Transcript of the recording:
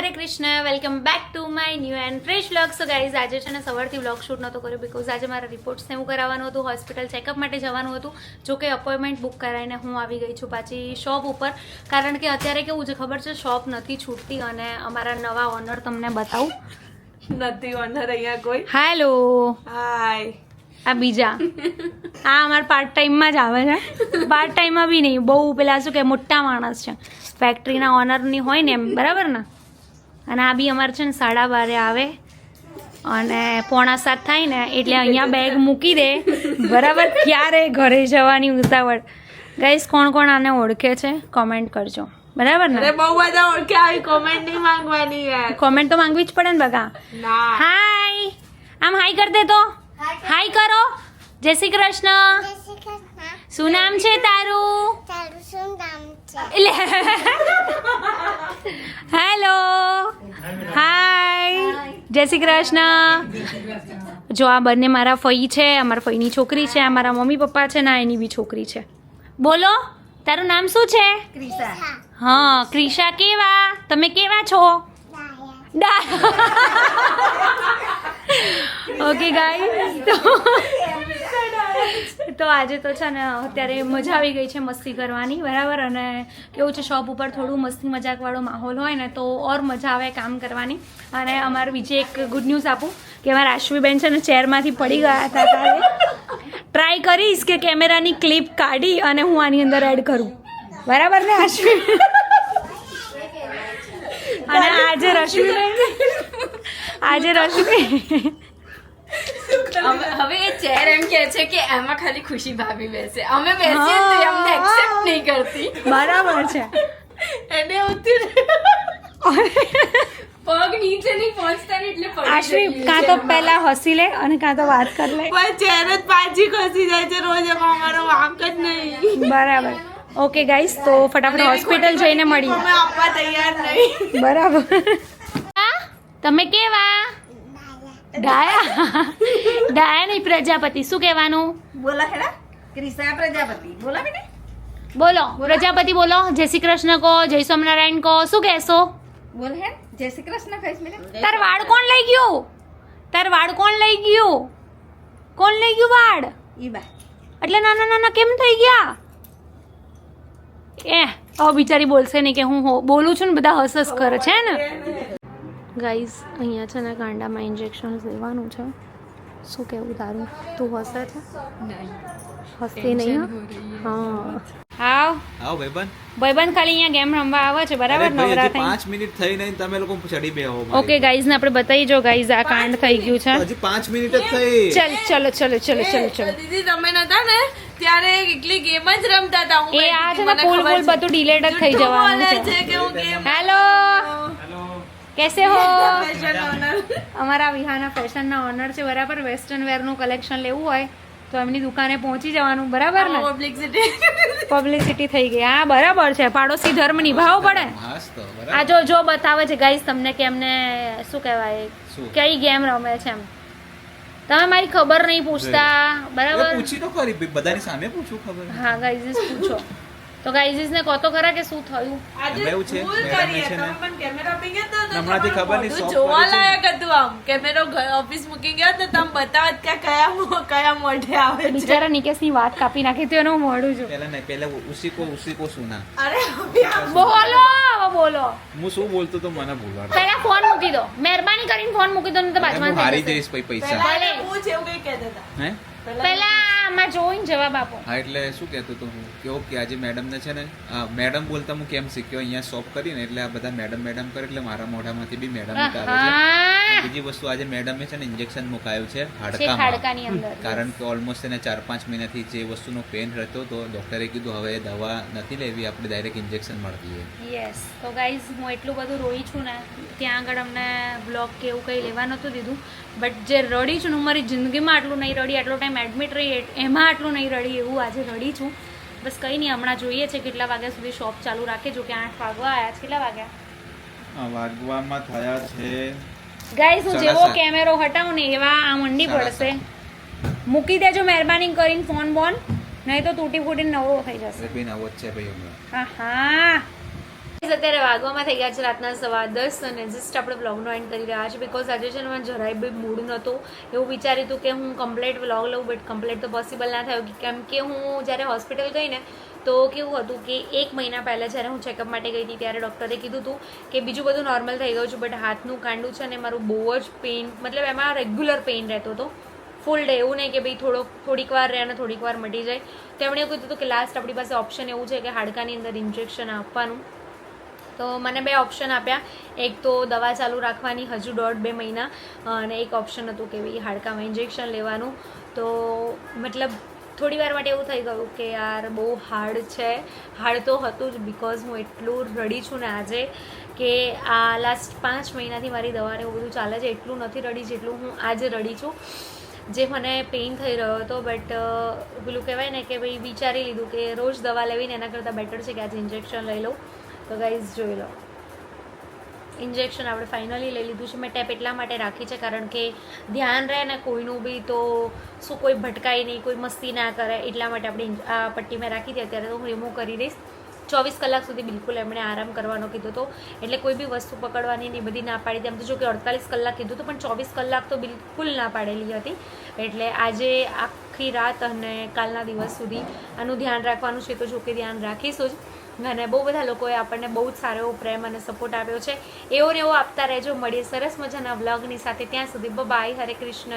Hare Krishna welcome back to my new and fresh vlog so guys આજે છે ને સવારથી વ્લોગ શૂટ નહોતો કર્યો બિકોઝ આજે મારા રિપોર્ટ્સ ને એવું કરાવવાનું હતું હોસ્પિટલ ચેકઅપ માટે જવાનું હતું. જો કે અપોઇન્ટમેન્ટ બુક કરાવીને હું આવી ગઈ છું પાછી શોપ ઉપર. કારણ કે અત્યારે કેવું છે ખબર છે શોપ નથી છૂટતી અને અમારા નવા ઓનર તમને બતાવું. નથી ઓનર અહીંયા કોઈ. હેલો હાય આ બીજા. આ અમારા પાર્ટ ટાઈમમાં જ આવે છે. પાર્ટ ટાઈમમાં બી નહીં. બહુ પેલા શું કે મોટા માણસ છે. ફેક્ટરીના ઓનરની હોય ને એમ. બરાબર ને? અને આ બી અમારે છે ને સાડા બારે આવે. અને પોણા સાત થાય ને એટલે અહીંયા બેગ મૂકી દે. બરાબર ક્યારે ઘરે જવાની ઉતાવળ. ગાઈસ કોણ કોણ આને ઓળખે છે? કોમેન્ટ કરજો. બરાબર ને? બહુ બધા ઓળખે આવી કોમેન્ટ નહીં માંગવાની યાર. કોમેન્ટ તો માંગવી જ પડે ને બગા. હાય આમ હાય કર દે તો. હાય કરો. જય શ્રી કૃષ્ણ. શું નામ છે તારું? એટલે હેલો હાય જય શ્રી કૃષ્ણ જો આ બંને મારા ફઈ છે અમારા ફઈની છોકરી છે આ મારા મમ્મી પપ્પા છે ના એની બી છોકરી છે. બોલો તારું નામ શું છે? હા ક્રિશા કેવા? તમે કેવા છો? ઓકે ગાઈ તો આજે તો છે ને અત્યારે મજા આવી ગઈ છે મસ્તી કરવાની, બરાબર? અને કેવું છે, શોપ ઉપર થોડું મસ્તી મજાકવાળો માહોલ હોય ને, તો ઓર મજા આવે કામ કરવાની. અને અમારે બીજી એક ગુડ ન્યૂઝ આપું, કે અમારા આશ્વીબેન છે ને ચેરમાંથી પડી ગયા હતા કાલે. ટ્રાય કરીશ કે કેમેરાની ક્લિપ કાઢી અને હું આની અંદર એડ કરું. બરાબર ને આશ્વી અને આજે રશ્મિબેન આજે રશ્મિ હવે એ ચેર એમ કે છે કે એમાં ખાલી ખુશી ભાભી બેસે. અમે બેસીએ તો અમને એક્સેપ્ટ નહીં કરતી. બરાબર છે. એને ઉતરી પગ નીચે નહીં પહોંચતા ને એટલે પડી કાં તો પહેલા હસી લે અને કાં તો વાત કરી લે. પણ ચેર જ પાછી ખસી જાય છે રોજ એમાં અમારો વાંક જ નહીં. બરાબર. ઓકે ગાઈસ તો ફટાફટ હોસ્પિટલ જઈને મળીએ. અમે આપવા તૈયાર નહીં. બરાબર. તમે કેવા? ડાયા? ડાયા નહીં પ્રજાપતિ. શું કહેવાનું? બોલા હેડા. ક્રિશા પ્રજાપતિ. બોલા બેટા. બોલો. પ્રજાપતિ બોલો. જય શ્રી કૃષ્ણ કહો જય સ્વામિનારાયણ કહો. શું કહેશો? બોલ હે જય શ્રી કૃષ્ણ કહીશ મેડમ તાર વાળ કોણ લઈ ગયું? તાર વાળ કોણ લઈ ગયું? કોણ લઈ ગયું વાળ? ઈ બા. એટલે નાના નાના કેમ થઈ ગયા? એ હવે બિચારી બોલશે નહીં કે હું હો- બોલું છું ને બધા હસ હસ કરે છે ને? ગાઈઝ અહીંયા છે ને કાંડામાં ઇન્જેક્શન લેવાનું છે. શું કહેવું તારું? તું હસે છે? હસતી નહીં હો? હા આવ આવ ભાઈબંધ. ભાઈબંધ ખાલી અહીંયા ગેમ રમવા આવે છે બરાબર? નવરા થઈ 5 મિનિટ થઈ નહીં તમે લોકો ચડી બે હો ઓકે ગાઈઝ ને આપણે બતાવી જો ગાઈઝ આ કાંડ થઈ ગયું છે. હજી પાંચ મિનિટ જ થઈ. ચલ ચલો ચલો ચલો ચલો ચલો. દીદી તમે નતા ને? ત્યારે એકલી ગેમ જ રમતા હતા હું એ આ છે ને ફૂલ છે. બધું ડિલેટ જ થઈ જવાનું છે. છે કે હું ગેમ હેલો કેસે હો? અમારા વિહાના ફેશનના ઓનર છે બરાબર? વેસ્ટર્ન વેરનું કલેક્શન લેવું હોય તો એમની દુકાને પહોંચી જવાનું બરાબર ને? પબ્લિસિટી પબ્લિસિટી થઈ ગઈ. હા બરાબર છે. પાડોશી ધર્મ નિભાવવો પડે. આ જો જો બતાવે છે ગાઈસ તમને કે એમને શું કહેવાય? કઈ ગેમ રમે છે એમ. તમે મારી ખબર નહીં પૂછતા બરાબર? પૂછી તો ખરી બધાની સામે પૂછું ખબર. હા ગાઈઝીસ પૂછો. તો ગાઈઝીસ ને કહો તો ખરા કે શું થયું આજે ભૂલ કરી છે તમે પણ કેમેરા પી ગયા તો હમણાંથી ખબર નહીં, મોઢું જોવા ને. લાયક હતું આમ. કેમેરો ઓફિસ મૂકી ગયા તો તમે બતાવત કે કયા મો- કયા મોઢે આવે છે. બિચારા નિકેશની વાત કાપી નાખી તો એનું મોઢું જો. પહેલા નહીં પહેલા ઉસી કો ઉસી કો સુના. અરે બોલો બોલો. હું શું બોલતો તો મને ભૂલવા પહેલા ફોન મૂકી દો. મહેરબાની કરીને ફોન મૂકી દો ને તો બાજુમાં હારી જઈશ પૈસા. પહેલા હું જેવું કઈ કહેતા હતા. હે? પહેલા આમાં જોઈને જવાબ આપો. હા એટલે શું કહેતો હતો હું? કે ઓકે આજે મેડમને છે ને મેડમ બોલતા હું કેમ શીખ્યો? અહીંયા શોપ કરીને એટલે આ બધા મેડમ મેડમ કરે એટલે મારા મોઢામાંથી બી મેડમ નીકાળે છે. બીજી વસ્તુ આજે મેડમે છે ને ઇન્જેક્શન મુકાયું છે હાડકામાં. અંદર. કારણ કે ઓલમોસ્ટ એને ચાર પાંચ મહિનાથી જે વસ્તુનો પેન રહેતો તો ડૉક્ટરે કીધું હવે દવા નથી લેવી આપણે ડાયરેક્ટ ઇન્જેક્શન મારી દઈએ યસ તો ગાઈઝ હું એટલું બધું રોઈ છું ને ત્યાં આગળ અમને બ્લોગ કે એવું કંઈ લેવા નહોતું દીધું. બટ જે રડી છું ને હું મારી જિંદગીમાં આટલું નહીં રડી આટલો ટાઈમ એડમિટ રહી એમાં આટલું નહીં રડી એવું આજે રડી છું. બસ કંઈ નહીં હમણાં જોઈએ છે કેટલા વાગ્યા સુધી શોપ ચાલુ રાખે જો કે આઠ વાગવા આવ્યા છે. કેટલા વાગ્યા? વાગવામાં થયા છે ગાઈસ હું જેવો કેમેરો હટાવું ને એવા આ મંડી પડશે. મૂકી દેજો મહેરબાની કરીને ફોન બોન. નહીં તો તૂટી ફૂટીને નવો થઈ જશે. નવો જ છે ભાઈ હા આહા. ગાઈઝ અત્યારે વાગવામાં થઈ ગયા છે રાતના સવા દસ અને જસ્ટ આપણે વ્લોગનો એન્ડ કરી રહ્યા છીએ બિકોઝ આજે છે ને મને જરાય બી મૂડ નહોતો. એવું વિચાર્યું હતું કે હું કમ્પ્લેટ વ્લોગ લઉં બટ કમ્પ્લેટ તો પોસિબલ ના થયું. કેમ કે હું જ્યારે હોસ્પિટલ ગઈ ને, તો કેવું હતું કે એક મહિના પહેલાં જ્યારે હું ચેકઅપ માટે ગઈ હતી, ત્યારે ડૉક્ટરે કીધું હતું કે બીજું બધું નોર્મલ થઈ ગયું છે બટ હાથનું કાંડું છે ને મારું બહુ જ પેઇન મતલબ એમાં રેગ્યુલર પેઇન રહેતો હતો. ફૂલ ડે એવું નહીં કે ભાઈ થોડો, થોડીક વાર રહે અને થોડીક વાર મટી જાય. તેમણે એવું કીધું હતું કે લાસ્ટ આપણી પાસે ઓપ્શન એવું છે કે હાડકાની અંદર ઇન્જેક્શન આપવાનું. તો મને બે ઓપ્શન આપ્યા. એક તો દવા ચાલુ રાખવાની હજુ દોઢ બે મહિના, અને એક ઓપ્શન હતું કે ભાઈ હાડકામાં ઇન્જેક્શન લેવાનું. તો મતલબ થોડી વાર માટે એવું થઈ ગયું કે યાર બહુ હાર્ડ છે. હાર્ડ તો હતું જ બિકોઝ હું એટલું રડી છું ને આજે કે આ લાસ્ટ પાંચ મહિનાથી મારી દવાને એવું બધું ચાલે છે. એટલું નથી રડી જેટલું હું આજે રડી છું. જે મને પેઇન થઈ રહ્યો હતો બટ પેલું કહેવાય ને કે ભાઈ વિચારી લીધું કે રોજ દવા લેવીને એના કરતાં બેટર છે કે આજે ઇન્જેક્શન લઈ લઉં. તો ગાઈઝ જોઈ લો. ઇન્જેક્શન આપણે ફાઇનલી લઈ લીધું છે. મેં ટેપ એટલા માટે રાખી છે કારણ કે ધ્યાન રહે ને કોઈનું બી તો શું કોઈ ભટકાય નહીં, કોઈ મસ્તી ના કરે એટલા માટે આપણે આ પટ્ટી મેં રાખી હતી. અત્યારે તો હું રિમૂવ કરી દઈશ. ચોવીસ કલાક સુધી બિલકુલ એમણે આરામ કરવાનો કીધું હતો એટલે કોઈ બી વસ્તુ પકડવાની એ બધી ના પાડી હતી. એમ તો જો કે અડતાલીસ કલાક કીધું હતું, પણ ચોવીસ કલાક તો બિલકુલ ના પાડેલી હતી. એટલે આજે આખી રાત અને કાલના દિવસ સુધી આનું ધ્યાન રાખવાનું છે. તો જો કે ધ્યાન રાખીશું જ. અને બહુ બધા લોકોએ આપણને બહુ જ સારો એવો પ્રેમ અને સપોર્ટ આપ્યો છે. એવો ને એવો આપતા રહેજો. મળીએ. સરસ મજાના વ્લોગની સાથે. ત્યાં સુધી બાય હરે કૃષ્ણ.